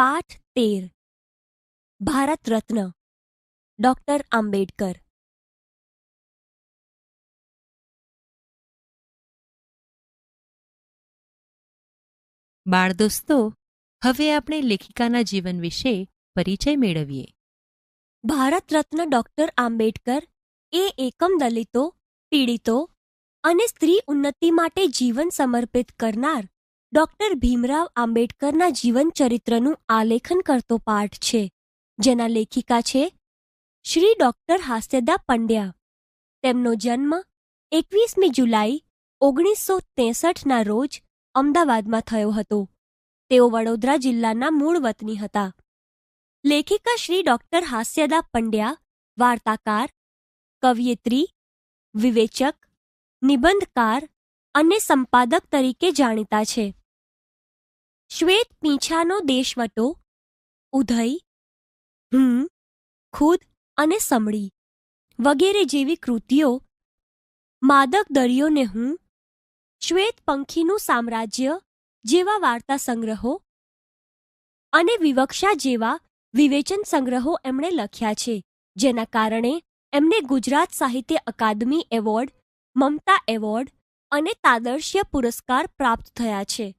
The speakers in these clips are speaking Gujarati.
પાઠ તેર. ભારત રત્ન. ડોક્ટર આંબેડકર. બાળ દોસ્તો હવે આપણે લેખિકાના જીવન વિશે પરિચય મેળવીએ. ભારત રત્ન ડોક્ટર આંબેડકર એ એકમ દલિતો પીડિતો અને સ્ત્રી ઉન્નતિ માટે જીવન સમર્પિત કરનાર ડોક્ટર ભીમરાવ આંબેડકરના જીવન ચરિત્રનું આલેખન કરતો પાઠ છે, જેના લેખિકા છે શ્રી ડોક્ટર હાસ્યદા પંડ્યા. તેમનો જન્મ એકવીસમી જુલાઈ ઓગણીસો ત્રેસઠના રોજ અમદાવાદમાં થયો હતો. તેઓ વડોદરા જિલ્લાના મૂળ વતની હતા. લેખિકા શ્રી ડોક્ટર હાસ્યદા પંડ્યા, વાર્તાકાર, કવિયત્રી, વિવેચક, નિબંધકાર અને સંપાદક તરીકે જાણીતા છે. શ્વેત પીંછાનો દેશવટો, ઉધઈ હું ખુદ અને સમળી વગેરે જેવી કૃતિઓ માદક દરિયોને હું શ્વેત પંખીનું સામ્રાજ્ય જેવા વાર્તા સંગ્રહો અને વિવક્ષા જેવા વિવેચન સંગ્રહો એમણે લખ્યા છે, જેના કારણે એમને ગુજરાત સાહિત્ય અકાદમી એવોર્ડ, મમતા એવોર્ડ અને તાદર્શ્ય પુરસ્કાર પ્રાપ્ત થયા છે.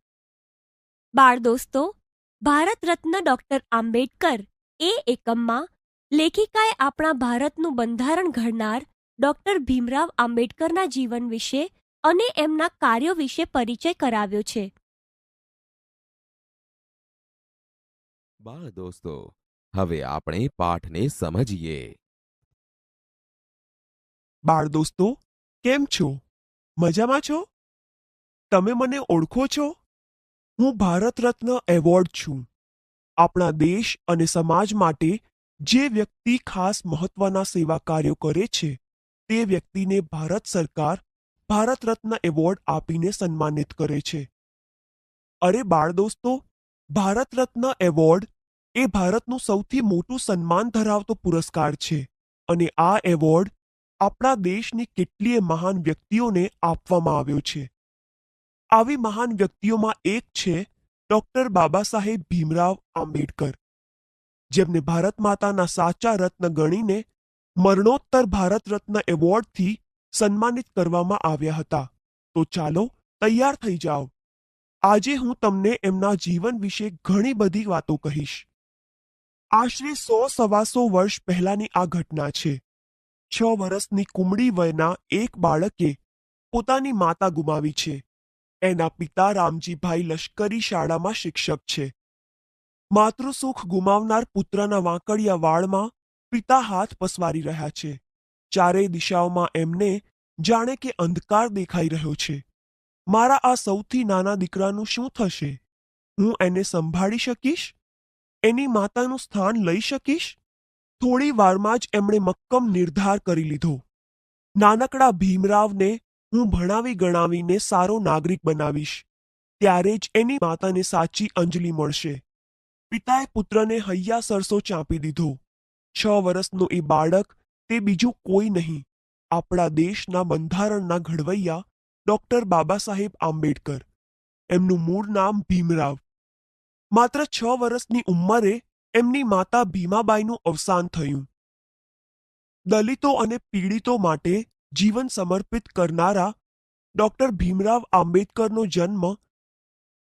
બાળ દોસ્તો ભારત રત્ન ડોક્ટર આંબેડકર એ એકમમાં લેખિકાએ આપણા ભારતનું બંધારણ ઘડનાર ડોક્ટર ભીમરાવ આંબેડકરના જીવન વિશે અને એમના કાર્યો વિશે પરિચય કરાવ્યો છે. બાળ દોસ્તો હવે આપણે પાઠને સમજીએ. બાળ દોસ્તો કેમ છો? મજામાં છો? તમે મને ઓળખો છો? હું ભારત રત્ન એવોર્ડ છું. આપણા દેશ અને સમાજ માટે જે વ્યક્તિ ખાસ મહત્વના સેવા કાર્યો કરે છે, તે વ્યક્તિને ભારત સરકાર ભારત રત્ન એવોર્ડ આપીને સન્માનિત કરે છે. અરે બાળ દોસ્તો ભારત રત્ન એવોર્ડ એ ભારતનું સૌથી મોટું સન્માન ધરાવતો પુરસ્કાર છે અને આ એવોર્ડ આપણા દેશની કેટલીય મહાન વ્યક્તિઓને આપવામાં આવ્યો છે. આવી મહાન વ્યક્તિઓમાં એક છે ડોક્ટર બાબા સાહેબ ભીમરાવ આંબેડકર, જેમને ભારત માતાના સાચા રત્ન ગણીને મરણોત્તર ભારત રત્ન એવોર્ડથી સન્માનિત કરવામાં આવ્યા હતા. તો ચાલો તૈયાર થઈ જાઓ. આજે હું તમને એમના જીવન વિશે ઘણી બધી વાતો કહીશ. આશરે સો સવાસો વર્ષ પહેલાની આ ઘટના છે. છ વર્ષની કુમળી વયના એક બાળકે પોતાની માતા ગુમાવી છે. એના પિતા રામજીભાઈ લશ્કરી શાળામાં શિક્ષક છે. માતૃસુખ ગુમાવનાર પુત્રના વાંકડિયા વાળમાં પિતા હાથ પસવારી રહ્યા છે. ચારેય દિશાઓમાં એમને જાણે કે અંધકાર દેખાઈ રહ્યો છે. મારા આ સૌથી નાના દીકરાનું શું થશે? હું એને સંભાળી શકીશ? એની માતાનું સ્થાન લઈ શકીશ? થોડી વારમાં જ એમણે મક્કમ નિર્ધાર કરી લીધો. નાનકડા ભીમરાવને હું ભણાવી ગણાવીને સારો નાગરિક બનાવીશ. ત્યારે જ એની માતાને સાચી અંજલિ મળશે. પિતાએ પુત્રને હૈયા સરસો ચાંપી દીધો. છ વર્ષનો એ બાળક, તે બીજું કોઈ નહીં. આપણા દેશના બંધારણના ઘડવૈયા, ડોક્ટર બાબા સાહેબ આંબેડકર. એમનું મૂળ નામ ભીમરાવ. માત્ર છ વર્ષની ઉંમરે એમની માતા ભીમાબાઈનું અવસાન થયું. દલિતો અને પીડિતો માટે જીવન સમર્પિત કરનારા ડોક્ટર ભીમરાવ આંબેડકરનો જન્મ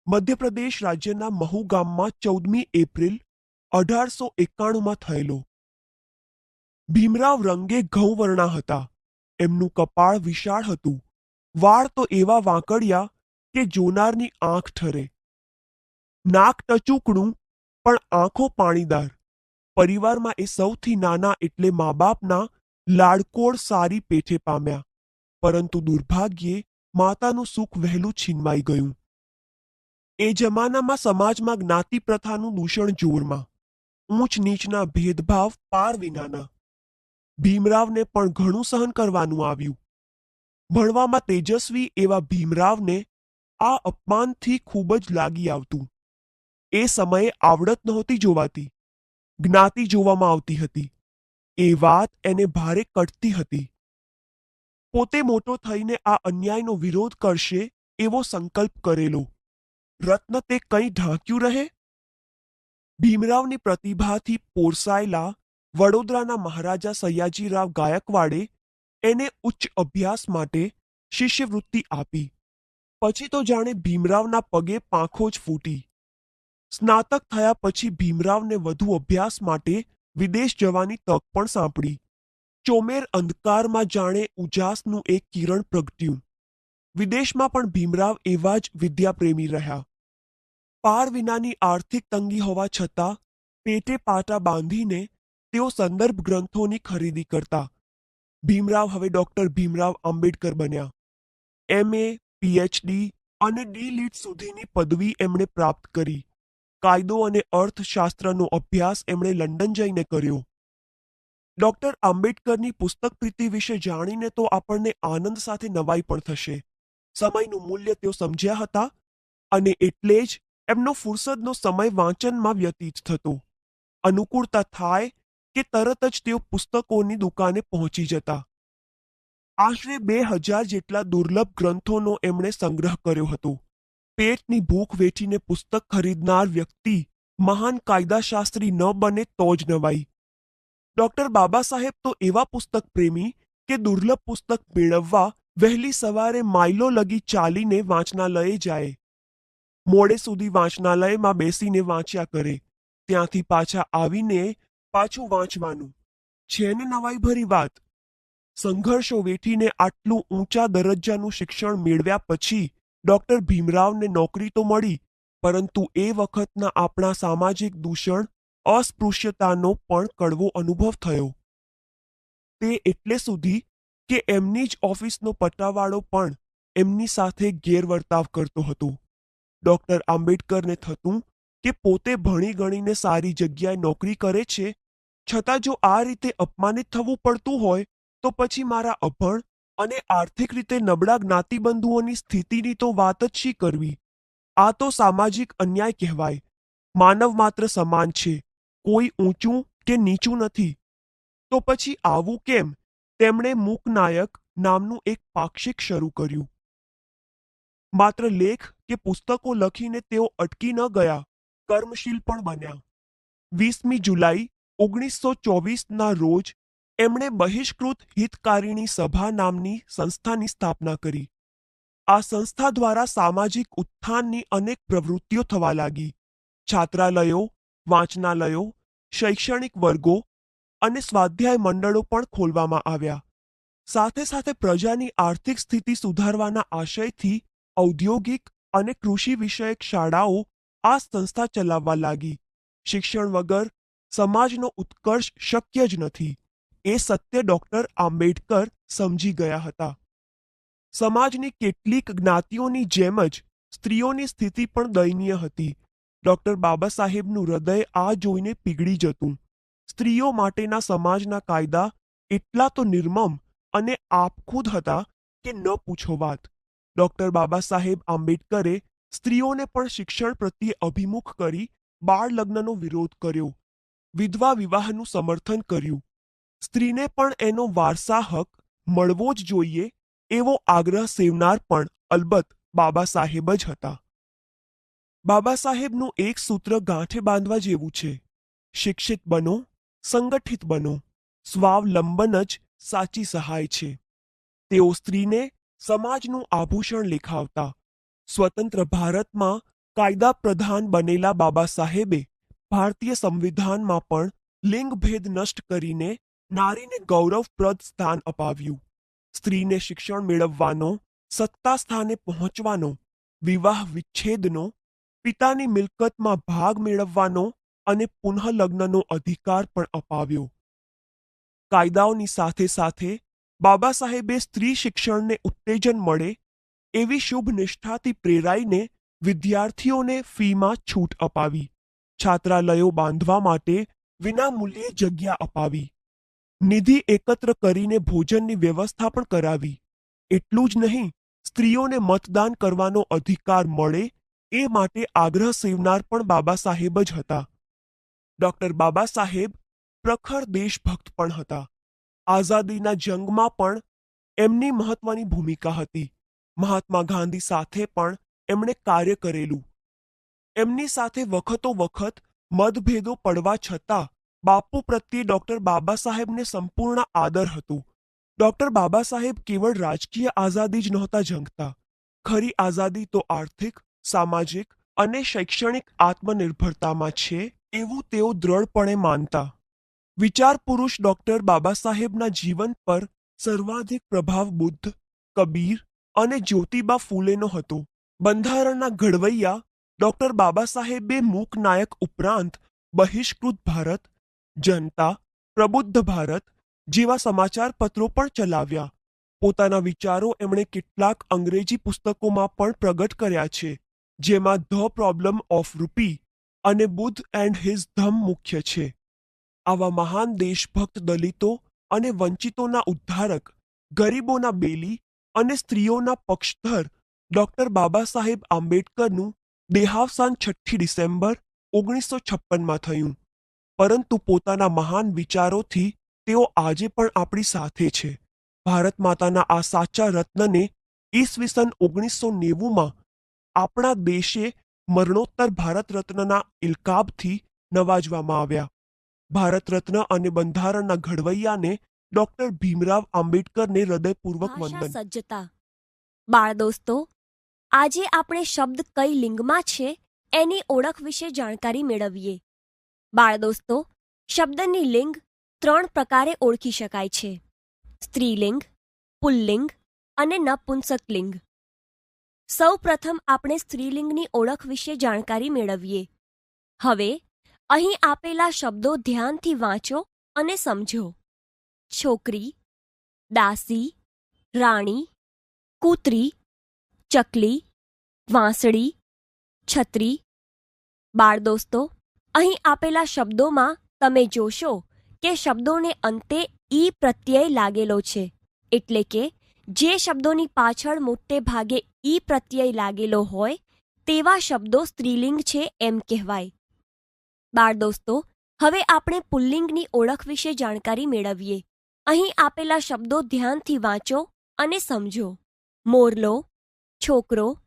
મધ્યપ્રદેશ રાજ્યના મહુ ગામમાં ચૌદમી એપ્રિલ અઢારસો એકાણુંમાં થયેલો. ભીમરાવ રંગે ઘઉંવર્ણા હતા. એમનું કપાળ વિશાળ હતું. વાળ તો એવા વાંકડિયા કે જોનારની આંખ ઠરે. નાક ટચુકડું પણ આંખો પાણીદાર. પરિવારમાં એ સૌથી નાના એટલે મા બાપના લાડકોડ સારી પેઠે પામ્યા, પરંતુ દુર્ભાગ્યે માતાનું સુખ વહેલું છીનવાઈ ગયું. એ જમાનામાં સમાજમાં જ્ઞાતિ પ્રથાનું દૂષણ જોરમાં, ઊંચ નીચના ભેદભાવ પાર વિનાના. ભીમરાવને પણ ઘણું સહન કરવાનું આવ્યું. ભણવામાં તેજસ્વી એવા ભીમરાવને આ અપમાનથી ખૂબ જ લાગી આવતું. એ સમયે આવડત નહોતી જોવાતી, જ્ઞાતિ જોવામાં આવતી હતી. એ વાત એને ભારે કટતી હતી. પોતે મોટો થઈને આ અન્યાયનો વિરોધ કરશે એવો સંકલ્પ કરેલો. રત્ન તે કંઈ ઢાંક્યું રહે? ભીમરાવની પ્રતિભાથી પોરસાયેલા વડોદરાના મહારાજા સયાજીરાવ ગાયકવાડે એને ઉચ્ચ અભ્યાસ માટે શિષ્યવૃત્તિ આપી. પછી તો જાણે ભીમરાવના પગે પાંખો જ ફૂટી. સ્નાતક થયા પછી ભીમરાવને વધુ અભ્યાસ માટે વિદેશ જવાની તક પણ સાંપડી. ચોમેર અંધકારમાં જાણે ઉજાસનું એક કિરણ પ્રગટ્યું. વિદેશમાં પણ ભીમરાવ એવા જ વિદ્યાપ્રેમી રહ્યા. પાર વિનાની આર્થિક તંગી હોવા છતાં, પેટે પાટા બાંધીને તેઓ સંદર્ભ ગ્રંથોની ખરીદી કરતા. ભીમરાવ હવે ડોક્ટર ભીમરાવ આંબેડકર બન્યા. એમએ પીએચડી અને ડી. લીટ સુધીની પદવી એમણે પ્રાપ્ત કરી. કાયદો અને અર્થશાસ્ત્રનો અભ્યાસ એમણે લંડન જઈને કર્યો. ડોક્ટર આંબેડકરની પુસ્તક પ્રીતિ વિશે જાણીને તો આપણને આનંદ સાથે નવાઈ પણ થશે. સમયનું મૂલ્ય તેઓ સમજ્યા હતા અને એટલે જ એમનો ફુરસદનો સમય વાંચનમાં વ્યતીત થતો. અનુકૂળતા થાય કે તરત જ તેઓ પુસ્તકોની દુકાને પહોંચી જતા. આશરે બે હજાર જેટલા દુર્લભ ગ્રંથોનો એમણે સંગ્રહ કર્યો હતો. પેટની ભૂખ વેચીને પુસ્તક ખરીદનાર વ્યક્તિ મહાન કાયદાશાસ્ત્રી ન બને તો જ નવાઈ. ડોક્ટર બાબા સાહેબ તો એવા પુસ્તક પ્રેમી કે દુર્લભ પુસ્તક મેળવવા વહેલી સવારે માઇલો લગી ચાલીને વાંચનાલયે જાય. મોડે સુધી વાંચનાલયમાં બેસીને વાંચ્યા કરે. ત્યાંથી પાછા આવીને પાછું વાંચવાનું. છે ને નવાઈ ભરી વાત? સંઘર્ષો વેઠીને આટલું ઊંચા દરજ્જાનું શિક્ષણ મેળવ્યા પછી ડોક્ટર ભીમરાવને નોકરી તો મળી, પરંતુ એ વખતના આપણા સામાજિક દૂષણ, અસ્પૃશ્યતાનો પણ કડવો અનુભવ થયો. તે એટલે સુધી કે એમની જ ઓફિસનો પટ્ટાવાળો પણ એમની સાથે ગેરવર્તાવ કરતો હતો. ડોક્ટર આંબેડકરને થતું કે પોતે ભણી ગણીને સારી જગ્યાએ નોકરી કરે છે, છતાં જો આ રીતે અપમાનિત થવું પડતું હોય, તો પછી મારા અભણ અને આર્થિક રીતે નબળા જ્ઞાતિબંધુઓની સ્થિતિની તો વાત જ શી કરવી? આ તો સામાજિક અન્યાય કહેવાય. માનવ માત્ર સમાન છે. કોઈ ઊંચું કે નીચું નથી. તો પછી આવું કેમ? તેમણે મૂકનાયક નામનું એક પાક્ષિક શરૂ કર્યું. માત્ર લેખ કે પુસ્તકો લખીને તેઓ અટકી ન ગયા. કર્મશીલ પણ બન્યા. વીસમી જુલાઈ ઓગણીસો ચોવીસના રોજ એમણે બહિષ્કૃત હિતકારિણી સભા નામની સંસ્થાની સ્થાપના કરી. આ સંસ્થા દ્વારા સામાજિક ઉત્થાનની અનેક પ્રવૃત્તિઓ થવા લાગી. છાત્રાલયો, વાંચનાલયો, શૈક્ષણિક વર્ગો અને સ્વાધ્યાય મંડળો પણ ખોલવામાં આવ્યા. સાથે સાથે પ્રજાની આર્થિક સ્થિતિ સુધારવાના આશયથી ઔદ્યોગિક અને કૃષિ વિષયક શાળાઓ આ સંસ્થા ચલાવવા લાગી. શિક્ષણ વગર સમાજનો ઉત્કર્ષ શક્ય જ નથી. એ સત્ય ડોક્ટર આંબેડકર સમજી ગયા હતા. સમાજની કેટલીક જ્ઞાતિઓની જેમ જ સ્ત્રીઓની સ્થિતિ પણ દયનીય હતી. ડોક્ટર બાબા સાહેબનું હૃદય આ જોઈને પીગળી જતું. સ્ત્રીઓ માટેના સમાજના કાયદા એટલા તો નિર્મમ અને આપખુદ હતા કે ન પૂછો વાત. ડોક્ટર બાબા સાહેબ આંબેડકરે સ્ત્રીઓને પણ શિક્ષણ પ્રત્યે અભિમુખ કરી બાળ લગ્નનો વિરોધ કર્યો. વિધવા વિવાહનું સમર્થન કર્યું. સ્ત્રીને પણ એનો વારસા હક મળવો જ જોઈએ એવો આગ્રહ સેવનાર પણ અલબત્ત બાબા સાહેબ જ હતા. બાબા સાહેબનું એક સૂત્ર ગાંઠે બાંધવા જેવું છે. શિક્ષિત બનો, સંગઠિત બનો, સ્વાવલંબન જ સાચી સહાય છે. તેઓ સ્ત્રીને સમાજનું આભૂષણ લેખાવતા, સ્વતંત્ર ભારતમાં કાયદા પ્રધાન બનેલા બાબા સાહેબે ભારતીય સંવિધાનમાં પણ લિંગભેદ નષ્ટ કરીને નારીને ગૌરવપ્રદ સ્થાન અપાવ્યું. સ્ત્રીને શિક્ષણ મેળવવાનો, સત્તા સ્થાને પહોંચવાનો, વિવાહ વિચ્છેદનો, પિતાની મિલકતમાં ભાગ મેળવવાનો અને પુનઃલગ્નનો અધિકાર પણ અપાવ્યો. કાયદાઓની સાથે સાથે બાબા સાહેબે સ્ત્રી શિક્ષણને ઉત્તેજન મળે એવી શુભ નિષ્ઠાથી પ્રેરાઈને વિદ્યાર્થીઓને ફીમાં છૂટ અપાવી, છાત્રાલયો બાંધવા માટે વિનામૂલ્યે જગ્યા અપાવી. નિધિ એકત્ર કરીને ભોજનની વ્યવસ્થા પણ કરાવી. એટલું જ નહીં, સ્ત્રીઓને મતદાન કરવાનો અધિકાર મળે એ માટે આગ્રહ સેવનાર પણ બાબા સાહેબ જ હતા. ડોક્ટર બાબા સાહેબ પ્રખર દેશભક્ત પણ હતા. આઝાદીના જંગમાં પણ એમની મહત્વની ભૂમિકા હતી. મહાત્મા ગાંધી સાથે પણ એમણે કાર્ય કરેલું. એમની સાથે વખતો વખત મતભેદો પડવા છતાં બાપુ પ્રત્યે ડોક્ટર બાબા સાહેબને સંપૂર્ણ આદર હતું. ડોક્ટર બાબા સાહેબ કેવળ રાજકીય આઝાદી જ નહોતા ઝંખતા. ખરી આઝાદી તો આર્થિક, સામાજિક અને શૈક્ષણિક આત્મનિર્ભરતામાં છે એવું તેઓ દ્રઢપણે માનતા. વિચાર પુરુષ ડોક્ટર બાબા સાહેબના જીવન પર સર્વાધિક પ્રભાવ બુદ્ધ, કબીર અને જ્યોતિબા ફૂલેનો હતો. બંધારણના ઘડવૈયા ડોક્ટર બાબા સાહેબે મૂકનાયક ઉપરાંત બહિષ્કૃત ભારત જનતા, પ્રબુદ્ધ ભારત જેવા સમાચાર પત્રો પણ ચલાવ્યા. પોતાના વિચારો એમણે કેટલાક અંગ્રેજી પુસ્તકોમાં પણ પ્રગટ કર્યા છે, જેમાં ધ પ્રોબ્લેમ ઓફ રૂપી અને બુદ્ધ એન્ડ હિઝ ધમ મુખ્ય છે. આવા મહાન દેશભક્ત દલિતો અને વંચિતોના ઉદ્ધારક, ગરીબોના બેલી અને સ્ત્રીઓના પક્ષધર ડોક્ટર બાબા સાહેબ આંબેડકરનું દેહાવસાન છઠ્ઠી ડિસેમ્બર ઓગણીસો છપ્પનમાં થયું. પરંતુ પોતાના મહાન વિચારોથી તેઓ આજે પણ આપણી સાથે છે. ભારત માતાના આ સાચા રત્નને ઈસવીસન ઓગણીસો નેવુંમાં આપણા દેશે મરણોત્તર ભારત રત્નના ઇલકાબથી નવાજવામાં આવ્યા. ભારત રત્ન અને બંધારણના ઘડવૈયાને ડોક્ટર ભીમરાવ આંબેડકરને હૃદયપૂર્વક વંદન. સજ્જતા. બાળ દોસ્તો આજે આપણે શબ્દ કઈ લિંગમાં છે એની ઓળખ વિશે જાણકારી મેળવીએ. બાળ દોસ્તો, શબ્દની લિંગ ત્રણ પ્રકારે ઓળખી શકાય છે. સ્ત્રીલિંગ, પુલ્લિંગ અને નપુંસક લિંગ સૌ પ્રથમ આપણે સ્ત્રીલિંગની ઓળખ વિશે જાણકારી મેળવીએ. હવે, અહીં આપેલા શબ્દો ધ્યાનથી વાંચો અને સમજો. છોકરી, દાસી, રાણી, કૂતરી, ચકલી, વાંસળી, છત્રી. બાળ દોસ્તો અહીં આપેલા શબ્દોમાં તમે જોશો કે શબ્દોને અંતે ઈ પ્રત્યય લાગેલો છે. એટલે કે, જે શબ્દોની પાછળ મોટે ભાગે ઈ પ્રત્યય લાગેલો હોય, તેવા શબ્દો સ્ત્રીલિંગ છે એમ કહેવાય. બાળ દોસ્તો, હવે આપણે પુલ્લિંગની ઓળખ વિશે જાણકારી મેળવીએ. અહીં આપેલા શબ્દો ધ્યાનથી વાંચો અને સમજો. મોરલો, છોકરો,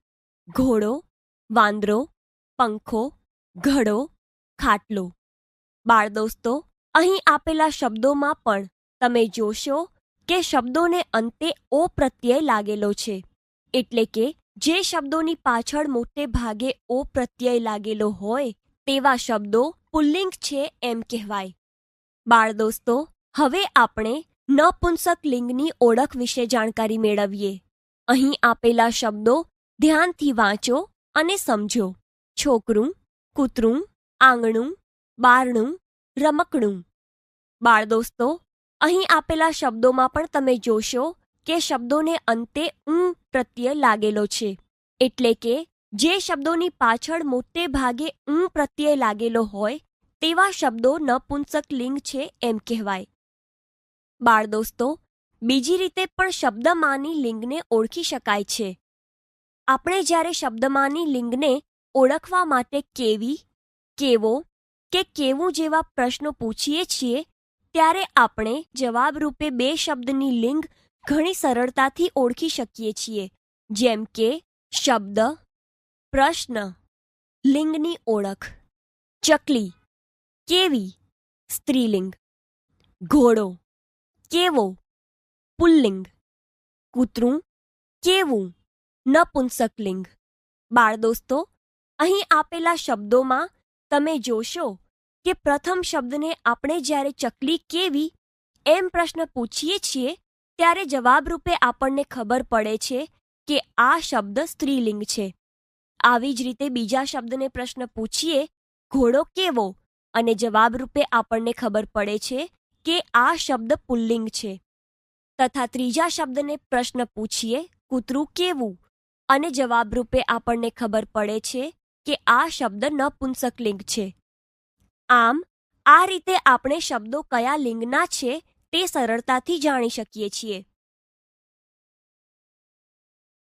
ઘોડો, વાંદરો, પંખો, ઘડો ખાટલો. બાળ દોસ્તો અહીં આપેલા શબ્દોમાં પણ તમે જોશો કે શબ્દોને અંતે ઓ પ્રત્યય લાગેલો છે. એટલે કે જે શબ્દોની પાછળ મોટે ભાગે ઓ પ્રત્યય લાગેલો હોય, તેવા શબ્દો પુલ્લિંગ છે એમ કહેવાય. બાળ દોસ્તો હવે આપણે નપુંસક લિંગની ઓળખ વિશે જાણકારી મેળવીએ. અહીં આપેલા શબ્દો ધ્યાનથી વાંચો અને સમજો. છોકરું, કૂતરું આંગણું, બારણું, રમકડું. બાળ દોસ્તો અહીં આપેલા શબ્દોમાં પણ તમે જોશો કે શબ્દોને અંતે ઉં પ્રત્યય લાગેલો છે. એટલે કે, જે શબ્દોની પાછળ મોટે ભાગે ઉં પ્રત્યય લાગેલો હોય, તેવા શબ્દો નપુંસક લિંગ છે એમ કહેવાય. બાળ દોસ્તો બીજી રીતે પણ શબ્દમાની લિંગને ઓળખી શકાય છે. આપણે જ્યારે શબ્દમાની લિંગને ઓળખવા માટે કેવી કેવો કે કેવું જેવા પ્રશ્નો પૂછીએ છીએ, ત્યારે આપણે જવાબરૂપે બે શબ્દની લિંગ ઘણી સરળતાથી ઓળખી શકીએ છીએ, જેમ કે શબ્દ, પ્રશ્ન, લિંગની ઓળખ, ચકલી, કેવી, સ્ત્રીલિંગ, ઘોડો, કેવો, પુલ્લિંગ, કૂતરું, કેવું, નપુંસકલિંગ બાળ દોસ્તો અહીં આપેલા શબ્દોમાં તમે જોશો કે પ્રથમ શબ્દને આપણે જ્યારે ચકલી કેવી એમ પ્રશ્ન પૂછીએ છીએ, ત્યારે જવાબરૂપે આપણને ખબર પડે છે કે આ શબ્દ સ્ત્રીલિંગ છે. આવી જ રીતે બીજા શબ્દને પ્રશ્ન પૂછીએ, ઘોડો કેવો? અને જવાબરૂપે આપણને ખબર પડે છે કે આ શબ્દ પુલ્લિંગ છે. તથા ત્રીજા શબ્દને પ્રશ્ન પૂછીએ, કૂતરું કેવું? અને જવાબરૂપે આપણને ખબર પડે છે કે આ શબ્દ નપુંસક લિંગ છે. આમ, આ રીતે આપણે શબ્દો કયા લિંગના છે તે સરળતાથી જાણી શકીએ છીએ.